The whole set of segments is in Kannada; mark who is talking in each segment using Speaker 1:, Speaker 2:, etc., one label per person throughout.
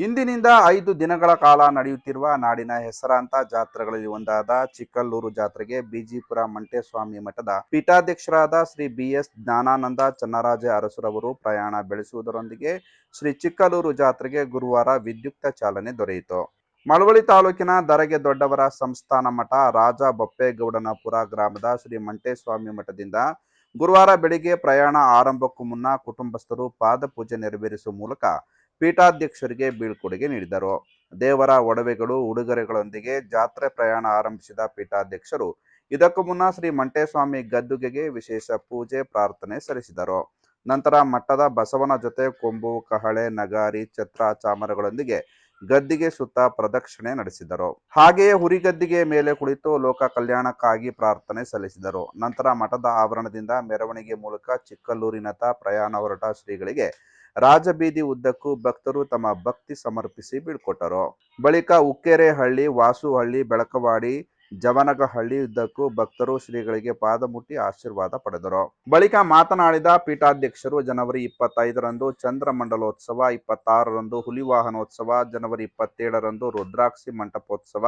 Speaker 1: ಇಂದಿನಿಂದ ಐದು ದಿನಗಳ ಕಾಲ ನಡೆಯುತ್ತಿರುವ ನಾಡಿನ ಹೆಸರಾಂತ ಜಾತ್ರೆಗಳಲ್ಲಿ ಒಂದಾದ ಚಿಕ್ಕಲ್ಲೂರು ಜಾತ್ರೆಗೆ ಬಿಜಿಪುರ ಮಂಟೇಸ್ವಾಮಿ ಮಠದ ಪೀಠಾಧ್ಯಕ್ಷರಾದ ಶ್ರೀ ಬಿಎಸ್ ಜ್ಞಾನಾನಂದ ಚನ್ನರಾಜ ಅರಸುರವರು ಪ್ರಯಾಣ ಬೆಳೆಸುವುದರೊಂದಿಗೆ ಶ್ರೀ ಚಿಕ್ಕಲ್ಲೂರು ಜಾತ್ರೆಗೆ ಗುರುವಾರ ವಿದ್ಯುಕ್ತ ಚಾಲನೆ ದೊರೆಯಿತು. ಮಳವಳ್ಳಿ ತಾಲೂಕಿನ ದರಗೆ ದೊಡ್ಡವರ ಸಂಸ್ಥಾನ ಮಠ ರಾಜ ಬಪ್ಪೇಗೌಡನಪುರ ಗ್ರಾಮದ ಶ್ರೀ ಮಂಟೇಸ್ವಾಮಿ ಮಠದಿಂದ ಗುರುವಾರ ಬೆಳಿಗ್ಗೆ ಪ್ರಯಾಣ ಆರಂಭಕ್ಕೂ ಮುನ್ನ ಕುಟುಂಬಸ್ಥರು ಪಾದಪೂಜೆ ನೆರವೇರಿಸುವ ಮೂಲಕ ಪೀಠಾಧ್ಯಕ್ಷರಿಗೆ ಬೀಳ್ಕೊಡುಗೆ ನೀಡಿದರು. ದೇವರ ಒಡವೆಗಳು, ಉಡುಗೊರೆಗಳೊಂದಿಗೆ ಜಾತ್ರೆ ಪ್ರಯಾಣ ಆರಂಭಿಸಿದ ಪೀಠಾಧ್ಯಕ್ಷರು, ಇದಕ್ಕೂ ಮುನ್ನ ಶ್ರೀ ಮಂಟೇಸ್ವಾಮಿ ಗದ್ದುಗೆಗೆ ವಿಶೇಷ ಪೂಜೆ, ಪ್ರಾರ್ಥನೆ ಸಲ್ಲಿಸಿದರು. ನಂತರ ಮಠದ ಬಸವನ ಜೊತೆ ಕೊಂಬು, ಕಹಳೆ, ನಗಾರಿ, ಛತ್ರ, ಚಾಮರಗಳೊಂದಿಗೆ ಗದ್ದಿಗೆ ಸುತ್ತ ಪ್ರದಕ್ಷಿಣೆ ನಡೆಸಿದರು. ಹಾಗೆಯೇ ಹುರಿಗದ್ದಿಗೆ ಮೇಲೆ ಕುಳಿತು ಲೋಕ ಕಲ್ಯಾಣಕ್ಕಾಗಿ ಪ್ರಾರ್ಥನೆ ಸಲ್ಲಿಸಿದರು. ನಂತರ ಮಠದ ಆವರಣದಿಂದ ಮೆರವಣಿಗೆ ಮೂಲಕ ಚಿಕ್ಕಲ್ಲೂರಿನತ್ತ ಪ್ರಯಾಣ ಹೊರಟ ಶ್ರೀಗಳಿಗೆ ರಾಜಬೀದಿ ಉದ್ದಕ್ಕೂ ಭಕ್ತರು ತಮ್ಮ ಭಕ್ತಿ ಸಮರ್ಪಿಸಿ ಬೀಳ್ಕೊಟ್ಟರು. ಬಳಿಕ ಉಕ್ಕೇರೆಹಳ್ಳಿ, ವಾಸುಹಳ್ಳಿ, ಬೆಳಕವಾಡಿ ಜವನಗಹಳ್ಳಿ ಉದ್ದಕ್ಕೂ ಭಕ್ತರು ಶ್ರೀಗಳಿಗೆ ಪಾದ ಮುಟ್ಟಿ ಆಶೀರ್ವಾದ ಪಡೆದರು. ಬಳಿಕ ಮಾತನಾಡಿದ ಪೀಠಾಧ್ಯಕ್ಷರು, ಜನವರಿ ಇಪ್ಪತ್ತೈದರಂದು ಚಂದ್ರಮಂಡಲೋತ್ಸವ, ಇಪ್ಪತ್ತಾರರಂದು ಹುಲಿವಾಹನೋತ್ಸವ, ಜನವರಿ ಇಪ್ಪತ್ತೇಳರಂದು ರುದ್ರಾಕ್ಷಿ ಮಂಟಪೋತ್ಸವ,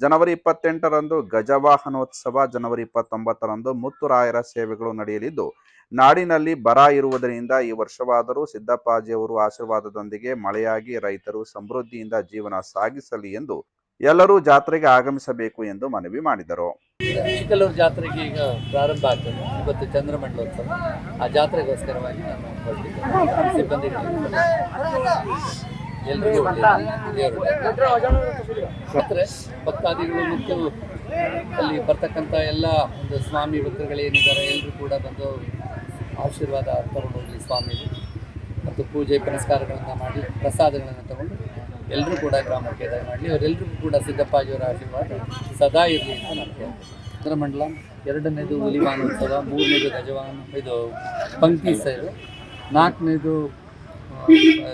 Speaker 1: ಜನವರಿ ಇಪ್ಪತ್ತೆಂಟರಂದು ಗಜವಾಹನೋತ್ಸವ, ಜನವರಿ ಇಪ್ಪತ್ತೊಂಬತ್ತರಂದು ಮುತ್ತುರಾಯರ ಸೇವೆಗಳು ನಡೆಯಲಿದ್ದು, ನಾಡಿನಲ್ಲಿ ಬರ ಇರುವುದರಿಂದ ಈ ವರ್ಷವಾದರೂ ಸಿದ್ದಪ್ಪಾಜಿಯವರು ಆಶೀರ್ವಾದದೊಂದಿಗೆ ಮಳೆಯಾಗಿ ರೈತರು ಸಮೃದ್ಧಿಯಿಂದ ಜೀವನ ಸಾಗಿಸಲಿ ಎಂದು ಎಲ್ಲರೂ ಜಾತ್ರೆಗೆ ಆಗಮಿಸಬೇಕು ಎಂದು ಮನವಿ ಮಾಡಿದರು.
Speaker 2: ಚಿಕ್ಕಲ್ಲೂರು ಜಾತ್ರೆಗೆ ಈಗ ಪ್ರಾರಂಭ ಆಗ್ತದೆ. ಇವತ್ತು ಚಂದ್ರಮಂಡಲೋತ್ಸವ. ಆ ಜಾತ್ರೆಗೋಸ್ಕರವಾಗಿ ನಾನು ಸಿಬ್ಬಂದಿ ಒಳ್ಳೆಯದು. ಜಾತ್ರೆ ಭಕ್ತಾದಿಗಳು ಮತ್ತು ಅಲ್ಲಿ ಬರ್ತಕ್ಕಂಥ ಎಲ್ಲ ಒಂದು ಸ್ವಾಮಿ ಭಕ್ತರುಗಳೇನಿದ್ದಾರೆ ಎಲ್ಲರೂ ಕೂಡ ಬಂದು ಆಶೀರ್ವಾದ ತಗೊಂಡು ಹೋಗಲಿ ಸ್ವಾಮಿಗೆ ಮತ್ತು ಪೂಜೆ ಪುನಸ್ಕಾರಗಳನ್ನು ಮಾಡಿ ಪ್ರಸಾದಗಳನ್ನು ತಗೊಂಡು ಎಲ್ಲರೂ ಕೂಡ ಗ್ರಾಮಕ್ಕೆ ಮಾಡಲಿ. ಅವರೆಲ್ಲರಿಗೂ ಕೂಡ ಸಿದ್ದಪ್ಪಾಜಿಯವರ ಆಶೀರ್ವಾದ ಸದಾ ಇರಲಿ ಅಂತ ನಾನು ಉತ್ತರ ಮಂಡಲ ಎರಡನೇದು ಹುಲಿವಾನೋತ್ಸವ, ಮೂರನೇದು ಗಜವಾಹನ, ಇದು ಪಂಕ್ತಿ ಸೇವೆ ನಾಲ್ಕನೇದು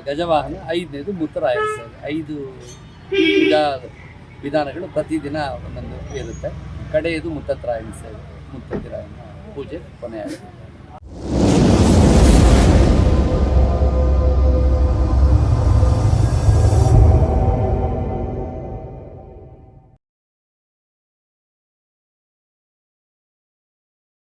Speaker 2: ಗಜವಾಹನ, ಐದನೇದು ಮುತ್ತರಾಯ ಸೇವೆ ಐದು ವಿಧಾ ವಿಧಾನಗಳು ಪ್ರತಿದಿನ ಒಂದೊಂದು ಇರುತ್ತೆ. ಕಡೆಯದು ಮುತ್ತತ್ರಾಯಣ ಸೇವೆ ಮುತ್ತತ್ತಿರಾಯಣ ಪೂಜೆ ಕೊನೆಯಾಗುತ್ತೆ.